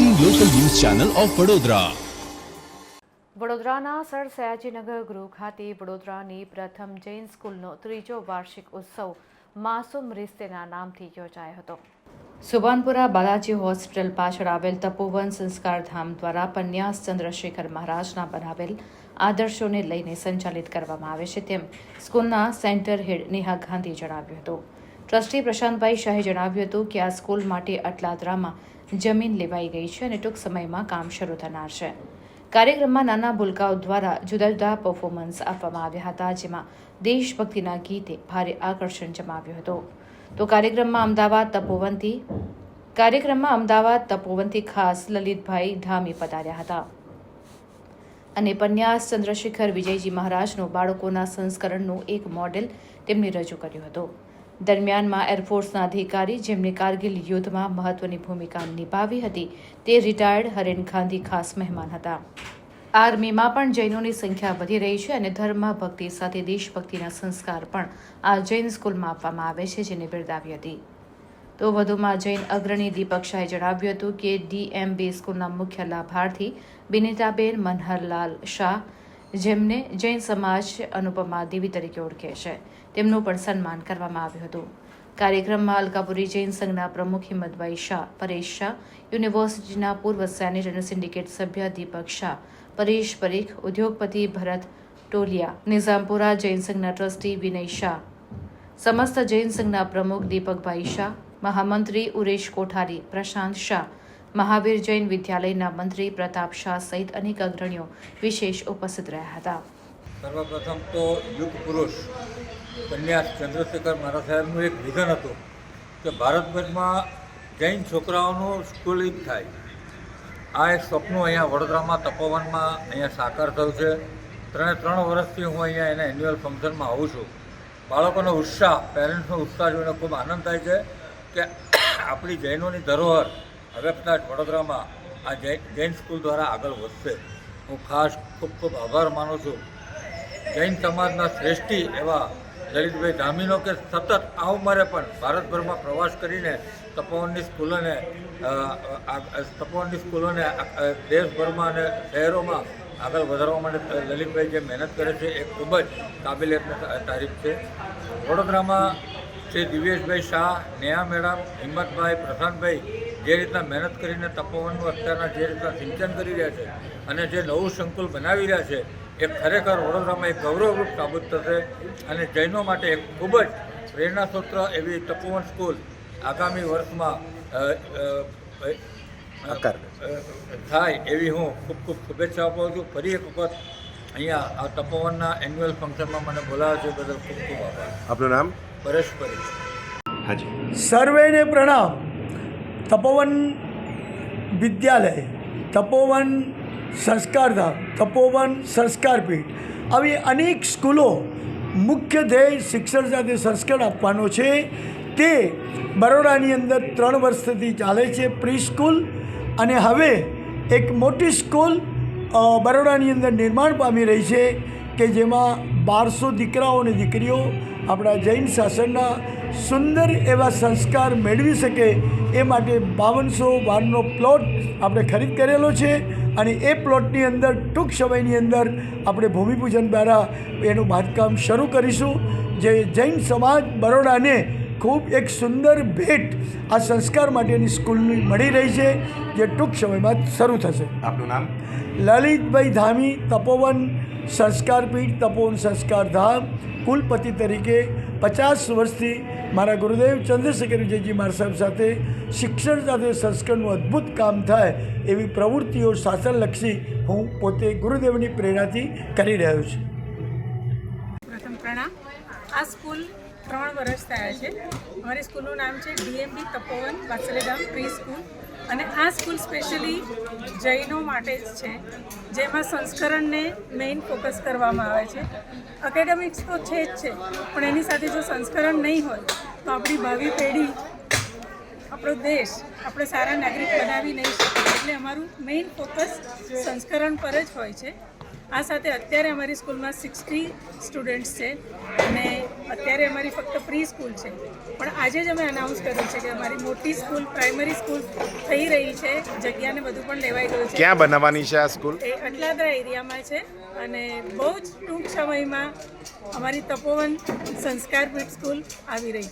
Channel of Vadodara વડોદરાના sir Sayajinagar ગૃહ ખાતે વડોદરાની પ્રથમ જૈન સ્કૂલનો ત્રીજો વાર્ષિક ઉત્સવ માસુમ રિશ્તેના નામથી યોજાયો હતો. સુભાનપુરા બાલાજી હોસ્પિટલ પાછળ આવેલ તપોવન સંસ્કાર ધામ દ્વારા પન્યાસ ચંદ્રશેખર મહારાજના બનાવેલ આદર્શોને લઈને સંચાલિત કરવામાં આવે છે તેમ સ્કૂલના સેન્ટર હેડ નેહા ગાંધી જણાવ્યું હતું. ટ્રસ્ટી પ્રશાંતભાઈ શાહે જણાવ્યું હતું કે આ સ્કૂલ માટે અટલાદરામાં જમીન લેવાઈ ગઈ છે અને ટૂંક સમયમાં કામ શરૂ થનાર છે. કાર્યક્રમમાં નાના ભૂલકાઓ દ્વારા જુદા જુદા પરફોર્મન્સ આપવામાં આવ્યા હતા, જેમાં દેશભક્તિના ગીતે ભારે આકર્ષણ જમાવ્યું હતું. તો કાર્યક્રમમાં અમદાવાદ તપોવનથી, કાર્યક્રમમાં અમદાવાદ તપોવનથી ખાસ લલિતભાઈ ધામી પધાર્યા હતા. અને પન્યાસ ચંદ્રશેખર વિજયજી મહારાજનું બાળકોના સંસ્કરણનું એક મોડેલ તેમણે રજૂ કર્યું હતું. દરમિયાનમાં એરફોર્સના અધિકારી જેમણે કારગિલ યુદ્ધમાં મહત્વની ભૂમિકા નિભાવી હતી, તે રિટાયર્ડ હરેન ગાંધી ખાસ મહેમાન હતા. આર્મીમાં પણ જૈનોની સંખ્યા વધી રહી છે અને ધર્મ ભક્તિ સાથે દેશભક્તિના સંસ્કાર પણ આ જૈન સ્કૂલમાં આપવામાં આવે છે, જેને બિરદાવી હતી. તો વધુમાં જૈન અગ્રણી દીપક શાહે જણાવ્યું હતું કે ડીએમબી સ્કૂલના મુખ્ય લાભાર્થી બિનિતાબેન મનહરલાલ શાહ જેમને જૈન સમાજ અનુપમા દેવી તરીકે ઓળખે છે. તેમનું પણ સન્માન કરવામાં આવ્યું હતું. કાર્યક્રમમાં અલકાપુરી જૈન સંઘના પ્રમુખ હિંમતભાઈ શાહ, પરેશ શાહ, યુનિવર્સિટીના પૂર્વ સેનેટ અને સિન્ડિકેટ સભ્ય દીપક શાહ, પરેશ પરીખ, ઉદ્યોગપતિ ભરત ટોલિયા, નિઝામપુરા જૈન સંઘના ટ્રસ્ટી વિનય શાહ, સમસ્ત જૈન સંઘના પ્રમુખ દીપકભાઈ શાહ, મહામંત્રી ઉરેશ કોઠારી, પ્રશાંત શાહ મહાવીર જૈન વિદ્યાલયના મંત્રી પ્રતાપ શાહ સહિત અનેક અગ્રણીઓ વિશેષ ઉપસ્થિત રહ્યા હતા. સર્વપ્રથમ તો યુગ પુરુષ કન્યા ચંદ્રશેખર મારા સાહેબનું એક વિધન હતું કે ભારતભરમાં જૈન છોકરાઓનું સ્કૂલિંગ થાય. આ એક સપનું અહીંયા વડોદરામાં તપોવનમાં અહીંયા સાકાર થયું છે. ત્રણે ત્રણ વર્ષથી હું અહીંયા એના એન્યુઅલ ફંક્શનમાં આવું છું. બાળકોનો ઉત્સાહ પેરેન્ટ્સનો ઉત્સાહ જોઈને ખૂબ આનંદ થાય છે કે આપણી જૈનોની ધરોહર હવે વડોદરામાં આ જૈન જૈન સ્કૂલ દ્વારા આગળ વધશે. હું ખાસ ખૂબ ખૂબ આભાર માનું છું. જૈન સમાજના શ્રેષ્ઠી એવા લલિતભાઈ ધામીનો કે સતત આ ઉંમરે પણ ભારતભરમાં પ્રવાસ કરીને તપોવનની સ્કૂલોને તપોવનની સ્કૂલોને દેશભરમાં અને શહેરોમાં આગળ વધારવા માટે લલિતભાઈ જે મહેનત કરે છે, એ ખૂબ જ કાબિલિયતની તારીફ છે. વડોદરામાં શ્રી દિવ્યેશભાઈ શાહ નેહા મેડમ હિંમતભાઈ પ્રશાંતભાઈ જે રીતના મહેનત કરીને તપોવનનું અત્યારના જે રીતના સિંચન કરી રહ્યા છે અને જે નવું સંકુલ બનાવી રહ્યા છે એ ખરેખર વડોદરામાં એક ગૌરવરૂપ સાબિત થશે અને જૈનો માટે એક ખૂબ જ પ્રેરણાસૂત્ર એવી તપોવન સ્કૂલ આગામી વર્ષમાં થાય એવી હું ખૂબ ખૂબ શુભેચ્છા આપું છું. ફરી એક વખત અહીંયા આ તપોવનના એન્યુઅલ ફંક્શનમાં મને બોલાવ્યો છે બદલ ખૂબ ખૂબ આભાર. આપનું નામ? પરેશ હાજી. સર્વેને પ્રણામ. તપોવન વિદ્યાલય તપોવન સંસ્કારધામ તપોવન સંસ્કારપીઠ આવી અનેક સ્કૂલો મુખ્ય ધ્યેય શિક્ષણ સાથે સંસ્કાર આપવાનો છે. તે બરોડાની અંદર ત્રણ વર્ષથી ચાલે છે પ્રી સ્કૂલ અને હવે એક મોટી સ્કૂલ બરોડાની અંદર નિર્માણ પામી રહી છે કે જેમાં બારસો દીકરાઓ અને દીકરીઓ આપણા જૈન શાસનના સુંદર એવા સંસ્કાર મેળવી શકે એ માટે બાવનસો વારનો પ્લોટ આપણે ખરીદ કરેલો છે અને એ પ્લોટની અંદર ટૂંક સમયની અંદર આપણે ભૂમિપૂજન દ્વારા એનું બાંધકામ શરૂ કરીશું જે જૈન સમાજ બરોડાને ખૂબ એક સુંદર ભેટ આ સંસ્કાર માટેની સ્કૂલની મળી રહી છે જે ટૂંક સમયમાં શરૂ થશે. આપનું નામ? લલિતભાઈ ધામી તપોવન સંસ્કારપીઠ તપોવન સંસ્કારધામ કુલપતિ તરીકે પચાસ વર્ષથી મારા ગુરુદેવ ચંદ્રશેખર વિજયજી મારા સાહેબ સાથે શિક્ષણ સાથે સંસ્કારનું અદ્ભુત કામ થાય એવી પ્રવૃત્તિઓ શાસનલક્ષી હું પોતે ગુરુદેવની પ્રેરણાથી કરી રહ્યો છું. પ્રથમ આ સ્કૂલ ત્રણ વર્ષ થયા છે. અમારી સ્કૂલનું નામ છે ડીએમબી તપોવન વાત્સલ્યધામ પ્રી સ્કૂલ. અને આ સ્કૂલ સ્પેશિયલી જૈનો માટે જ છે, જેમાં સંસ્કરણને મેઇન ફોકસ કરવામાં આવે છે. એકેડેમિક્સ તો છે જ છે, પણ એની સાથે જો સંસ્કરણ નહીં હોય, તો આપણી ભાવિ પેઢી, આપણો દેશ, આપણે સારા નાગરિક બનાવી નહીં શકીએ એટલે અમારું મેઇન ફોકસ સંસ્કરણ પર જ હોય છે. આ સાથે અત્યારે અમારી સ્કૂલમાં સિક્સટી સ્ટુડન્ટ્સ છે અને અત્યારે અમારી ફક્ત પ્રી સ્કૂલ છે. પણ આજે જ અમે અનાઉન્સ કર્યું છે કે અમારી મોટી સ્કૂલ પ્રાઇમરી સ્કૂલ થઈ રહી છે. જગ્યાને બધું પણ લેવાઈ ગયું છે. ક્યાં બનાવવાની છે આ સ્કૂલ? એ અટલાદરા એરિયામાં છે અને બહુ જ ટૂંક સમયમાં અમારી તપોવન સંસ્કાર પીઠ સ્કૂલ આવી રહી છે.